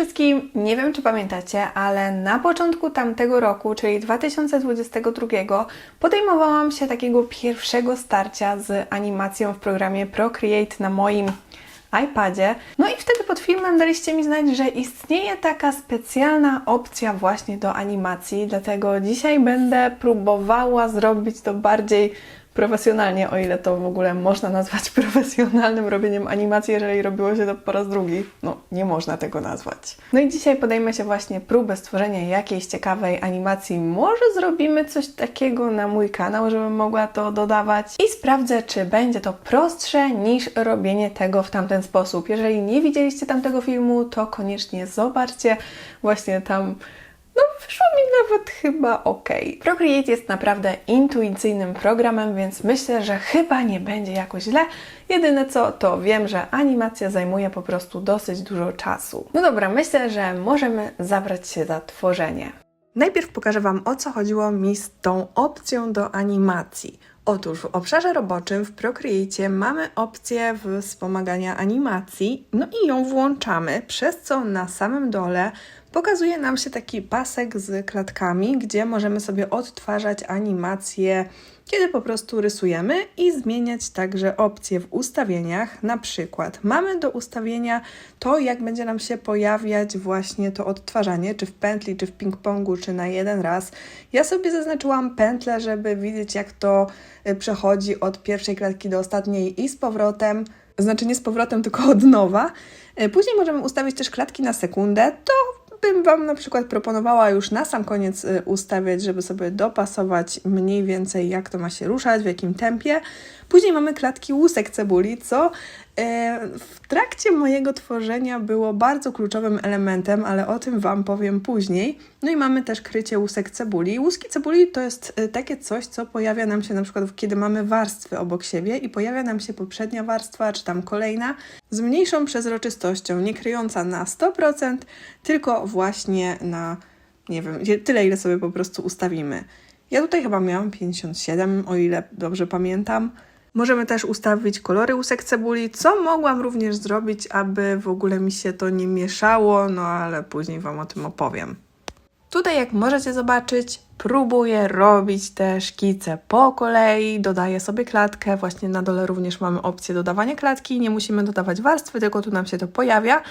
wszystkim, nie wiem czy pamiętacie, ale na początku tamtego roku, czyli 2022, podejmowałam się takiego pierwszego starcia z animacją w programie Procreate na moim iPadzie. No i wtedy pod filmem daliście mi znać, że istnieje taka specjalna opcja właśnie do animacji, dlatego dzisiaj będę próbowała zrobić to bardziej profesjonalnie, o ile to w ogóle można nazwać profesjonalnym robieniem animacji, jeżeli robiło się to po raz drugi. No, nie można tego nazwać. No i dzisiaj podejmę się właśnie próbę stworzenia jakiejś ciekawej animacji. Może zrobimy coś takiego na mój kanał, żebym mogła to dodawać i sprawdzę, czy będzie to prostsze niż robienie tego w tamten sposób. Jeżeli nie widzieliście tamtego filmu, to koniecznie zobaczcie właśnie tam no, wyszło mi nawet chyba ok. Procreate jest naprawdę intuicyjnym programem, więc myślę, że chyba nie będzie jakoś źle. Jedyne co, to wiem, że animacja zajmuje po prostu dosyć dużo czasu. No dobra, myślę, że możemy zabrać się za tworzenie. Najpierw pokażę Wam, o co chodziło mi z tą opcją do animacji. Otóż w obszarze roboczym w Procreate mamy opcję wspomagania animacji, no i ją włączamy, przez co na samym dole pokazuje nam się taki pasek z klatkami, gdzie możemy sobie odtwarzać animacje, kiedy po prostu rysujemy i zmieniać także opcje w ustawieniach. Na przykład mamy do ustawienia to, jak będzie nam się pojawiać właśnie to odtwarzanie, czy w pętli, czy w ping-pongu, czy na jeden raz. Ja sobie zaznaczyłam pętlę, żeby widzieć, jak to y, przechodzi od pierwszej klatki do ostatniej i z powrotem. Znaczy nie z powrotem, tylko od nowa. Y, Później możemy ustawić też klatki na sekundę. To bym Wam na przykład proponowała już na sam koniec y, ustawiać, żeby sobie dopasować mniej więcej jak to ma się ruszać, w jakim tempie. Później mamy klatki łusek cebuli, co e, w trakcie mojego tworzenia było bardzo kluczowym elementem, ale o tym Wam powiem później. No i mamy też krycie łusek cebuli. Łuski cebuli to jest e, takie coś, co pojawia nam się na przykład, kiedy mamy warstwy obok siebie i pojawia nam się poprzednia warstwa, czy tam kolejna, z mniejszą przezroczystością, nie kryjąca na 100%, tylko właśnie na, nie wiem, tyle, ile sobie po prostu ustawimy. Ja tutaj chyba miałam 57, o ile dobrze pamiętam. Możemy też ustawić kolory łusek cebuli, co mogłam również zrobić, aby w ogóle mi się to nie mieszało, no ale później Wam o tym opowiem. Tutaj, jak możecie zobaczyć, próbuję robić te szkice po kolei, dodaję sobie klatkę, właśnie na dole również mamy opcję dodawania klatki, nie musimy dodawać warstwy, tylko tu nam się to pojawia.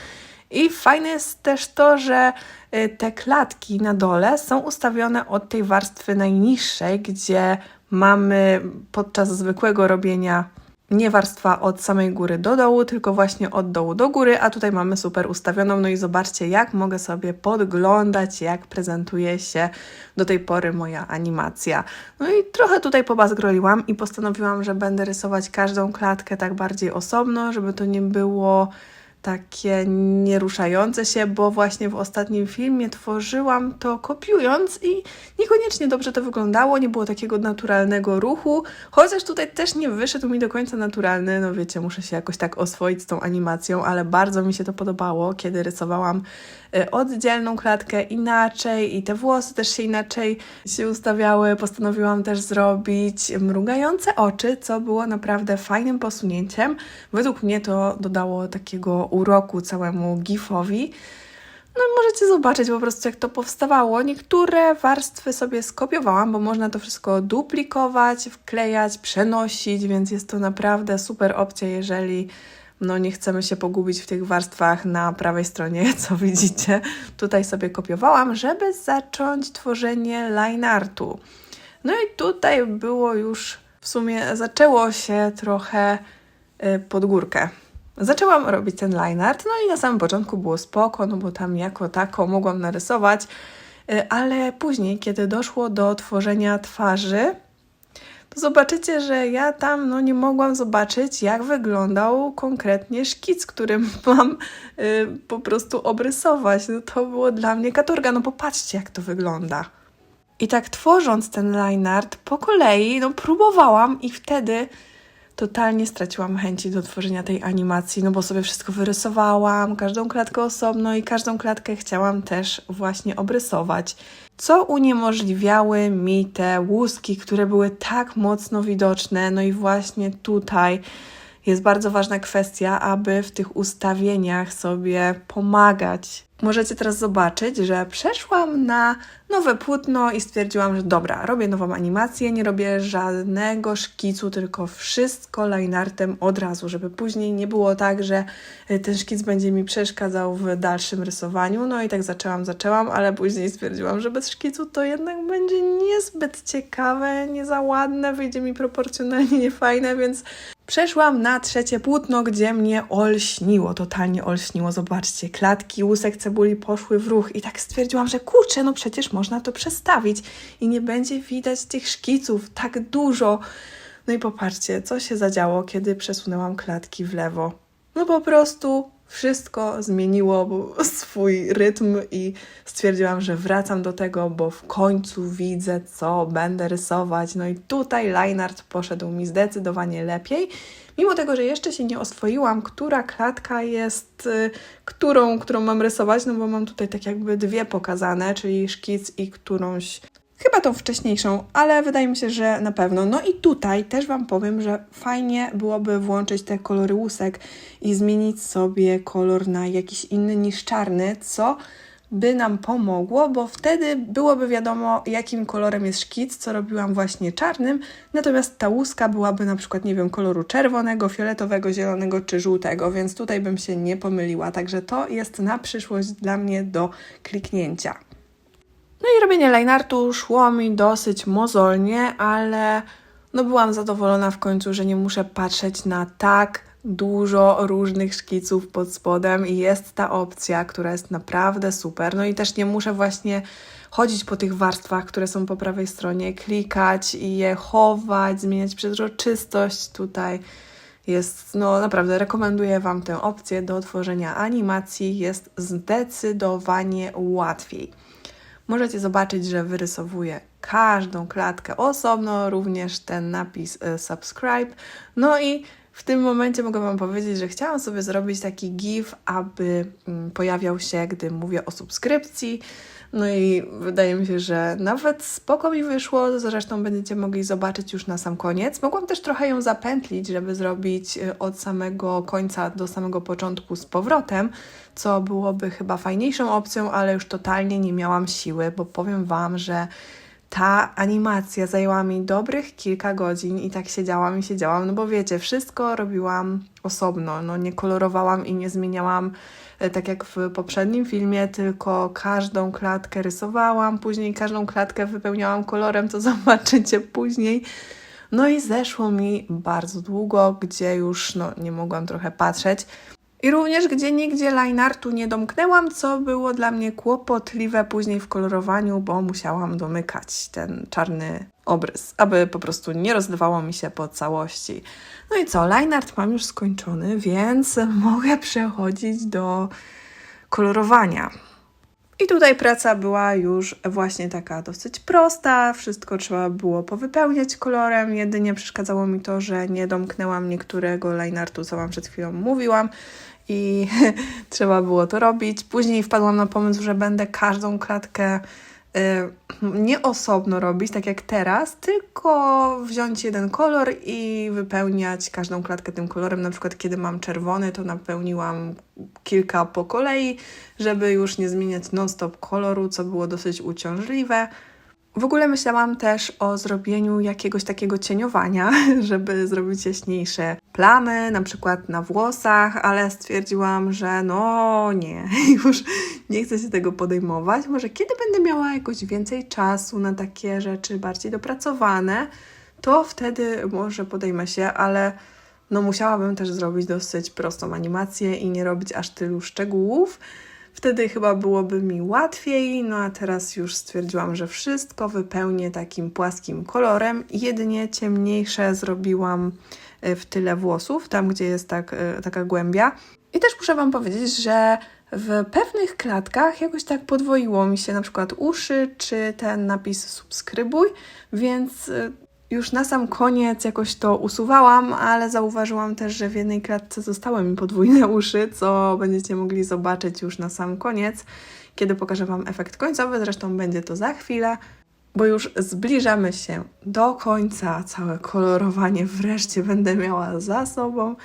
I fajne jest też to, że y, te klatki na dole są ustawione od tej warstwy najniższej, gdzie mamy podczas zwykłego robienia nie warstwa od samej góry do dołu, tylko właśnie od dołu do góry, a tutaj mamy super ustawioną. No i zobaczcie, jak mogę sobie podglądać, jak prezentuje się do tej pory moja animacja. No i trochę tutaj pobazgroliłam i postanowiłam, że będę rysować każdą klatkę tak bardziej osobno, żeby to nie było takie nieruszające się, bo właśnie w ostatnim filmie tworzyłam to kopiując i niekoniecznie dobrze to wyglądało, nie było takiego naturalnego ruchu, chociaż tutaj też nie wyszedł mi do końca naturalny, no wiecie, muszę się jakoś tak oswoić z tą animacją, ale bardzo mi się to podobało, kiedy rysowałam y, oddzielną klatkę inaczej i te włosy też się inaczej się ustawiały. Postanowiłam też zrobić mrugające oczy, co było naprawdę fajnym posunięciem. Według mnie to dodało takiego uroku całemu gifowi. No możecie zobaczyć po prostu jak to powstawało. Niektóre warstwy sobie skopiowałam, bo można to wszystko duplikować, wklejać, przenosić, więc jest to naprawdę super opcja, jeżeli no nie chcemy się pogubić w tych warstwach na prawej stronie, co widzicie. Tutaj sobie kopiowałam, żeby zacząć tworzenie line artu. No i tutaj było już, w sumie zaczęło się trochę y, pod górkę. Zaczęłam robić ten line art, no i na samym początku było spoko, no bo tam jako taką mogłam narysować, y, ale później, kiedy doszło do tworzenia twarzy, to zobaczycie, że ja tam no, nie mogłam zobaczyć, jak wyglądał konkretnie szkic, który mam y, po prostu obrysować. No, to było dla mnie katorga, no popatrzcie, jak to wygląda. I tak tworząc ten line art po kolei, no próbowałam i wtedy totalnie straciłam chęci do tworzenia tej animacji, no bo sobie wszystko wyrysowałam, każdą klatkę osobno i każdą klatkę chciałam też właśnie obrysować, co uniemożliwiały mi te łuski, które były tak mocno widoczne, no i właśnie tutaj jest bardzo ważna kwestia, aby w tych ustawieniach sobie pomagać. Możecie teraz zobaczyć, że przeszłam na nowe płótno i stwierdziłam, że dobra, robię nową animację, nie robię żadnego szkicu, tylko wszystko lineartem od razu, żeby później nie było tak, że y, ten szkic będzie mi przeszkadzał w dalszym rysowaniu. No i tak zaczęłam, zaczęłam, ale później stwierdziłam, że bez szkicu to jednak będzie niezbyt ciekawe, nie za ładne, wyjdzie mi proporcjonalnie niefajne, więc Przeszłam na trzecie płótno, gdzie mnie olśniło, totalnie olśniło. Zobaczcie, klatki łusek cebuli poszły w ruch i tak stwierdziłam, że kurczę, no przecież można to przestawić i nie będzie widać tych szkiców tak dużo. No i popatrzcie, co się zadziało, kiedy przesunęłam klatki w lewo. No po prostu wszystko zmieniło swój rytm i stwierdziłam, że wracam do tego, bo w końcu widzę, co będę rysować. No i tutaj lineart poszedł mi zdecydowanie lepiej. Mimo tego, że jeszcze się nie oswoiłam, która klatka jest, y, którą, którą mam rysować, no bo mam tutaj tak jakby dwie pokazane, czyli szkic i którąś Chyba tą wcześniejszą, ale wydaje mi się, że na pewno. No i tutaj też Wam powiem, że fajnie byłoby włączyć te kolory łusek i zmienić sobie kolor na jakiś inny niż czarny, co by nam pomogło, bo wtedy byłoby wiadomo, jakim kolorem jest szkic, co robiłam właśnie czarnym, natomiast ta łuska byłaby na przykład, nie wiem, koloru czerwonego, fioletowego, zielonego czy żółtego, więc tutaj bym się nie pomyliła. Także to jest na przyszłość dla mnie do kliknięcia. No i robienie lineartu szło mi dosyć mozolnie, ale no byłam zadowolona w końcu, że nie muszę patrzeć na tak dużo różnych szkiców pod spodem i jest ta opcja, która jest naprawdę super. No i też nie muszę właśnie chodzić po tych warstwach, które są po prawej stronie, klikać i je chować, zmieniać przezroczystość. Tutaj jest, no naprawdę rekomenduję Wam tę opcję do tworzenia animacji, jest zdecydowanie łatwiej. Możecie zobaczyć, że wyrysowuję każdą klatkę osobno, również ten napis e, subscribe. No i w tym momencie mogę Wam powiedzieć, że chciałam sobie zrobić taki GIF, aby mm, pojawiał się, gdy mówię o subskrypcji. No i wydaje mi się, że nawet spoko mi wyszło, zresztą będziecie mogli zobaczyć już na sam koniec. Mogłam też trochę ją zapętlić, żeby zrobić y, od samego końca do samego początku z powrotem, co byłoby chyba fajniejszą opcją, ale już totalnie nie miałam siły, bo powiem Wam, że ta animacja zajęła mi dobrych kilka godzin i tak siedziałam i siedziałam, no bo wiecie, wszystko robiłam osobno, no nie kolorowałam i nie zmieniałam tak jak w poprzednim filmie, tylko każdą klatkę rysowałam, później każdą klatkę wypełniałam kolorem, co zobaczycie później. No i zeszło mi bardzo długo, gdzie już no, nie mogłam trochę patrzeć. I również gdzie nigdzie lineartu nie domknęłam, co było dla mnie kłopotliwe później w kolorowaniu, bo musiałam domykać ten czarny obrys, aby po prostu nie rozlewało mi się po całości. No i co, lineart mam już skończony, więc mogę przechodzić do kolorowania. I tutaj praca była już właśnie taka dosyć prosta, wszystko trzeba było powypełniać kolorem, jedynie przeszkadzało mi to, że nie domknęłam niektórego lineartu, co Wam przed chwilą mówiłam, i trzeba było to robić. Później wpadłam na pomysł, że będę każdą klatkę y, nie osobno robić, tak jak teraz, tylko wziąć jeden kolor i wypełniać każdą klatkę tym kolorem. Na przykład, kiedy mam czerwony, to napełniłam kilka po kolei, żeby już nie zmieniać non-stop koloru, co było dosyć uciążliwe. W ogóle myślałam też o zrobieniu jakiegoś takiego cieniowania, żeby zrobić jaśniejsze plamy, na przykład na włosach, ale stwierdziłam, że no nie, już nie chcę się tego podejmować. Może kiedy będę miała jakoś więcej czasu na takie rzeczy bardziej dopracowane, to wtedy może podejmę się, ale no musiałabym też zrobić dosyć prostą animację i nie robić aż tylu szczegółów. Wtedy chyba byłoby mi łatwiej, no a teraz już stwierdziłam, że wszystko wypełnię takim płaskim kolorem. Jedynie ciemniejsze zrobiłam e, w tyle włosów, tam gdzie jest tak, e, taka głębia. I też muszę Wam powiedzieć, że w pewnych klatkach jakoś tak podwoiło mi się na przykład uszy, czy ten napis subskrybuj, więc e, już na sam koniec jakoś to usuwałam, ale zauważyłam też, że w jednej klatce zostały mi podwójne uszy, co będziecie mogli zobaczyć już na sam koniec, kiedy pokażę Wam efekt końcowy. Zresztą będzie to za chwilę. bo już zbliżamy się do końca. Całe kolorowanie wreszcie będę miała za sobą.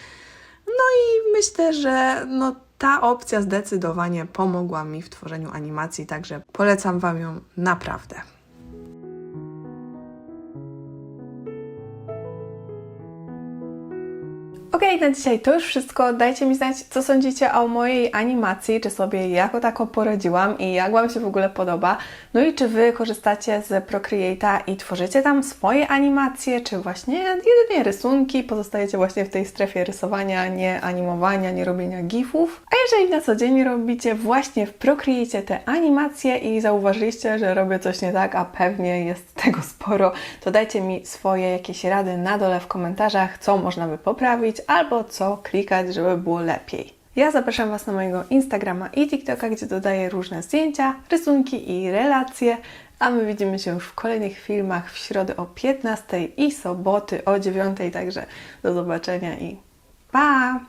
No i myślę, że no, ta opcja zdecydowanie pomogła mi w tworzeniu animacji, także polecam Wam ją naprawdę. Okej, na dzisiaj to już wszystko. Dajcie mi znać, co sądzicie o mojej animacji, czy sobie jako tako poradziłam i jak Wam się w ogóle podoba. No i czy Wy korzystacie z Procreate'a i tworzycie tam swoje animacje, czy właśnie jedynie rysunki, pozostajecie właśnie w tej strefie rysowania, nie animowania, nie robienia gifów. A jeżeli na co dzień robicie właśnie w Procreate'ie te animacje i zauważyliście, że robię coś nie tak, a pewnie jest tego sporo, to dajcie mi swoje jakieś rady na dole w komentarzach, co można by poprawić, albo co klikać, żeby było lepiej. Ja zapraszam Was na mojego Instagrama i TikToka, gdzie dodaję różne zdjęcia, rysunki i relacje, a my widzimy się już w kolejnych filmach w środę o 15 i soboty o 9, także do zobaczenia i pa!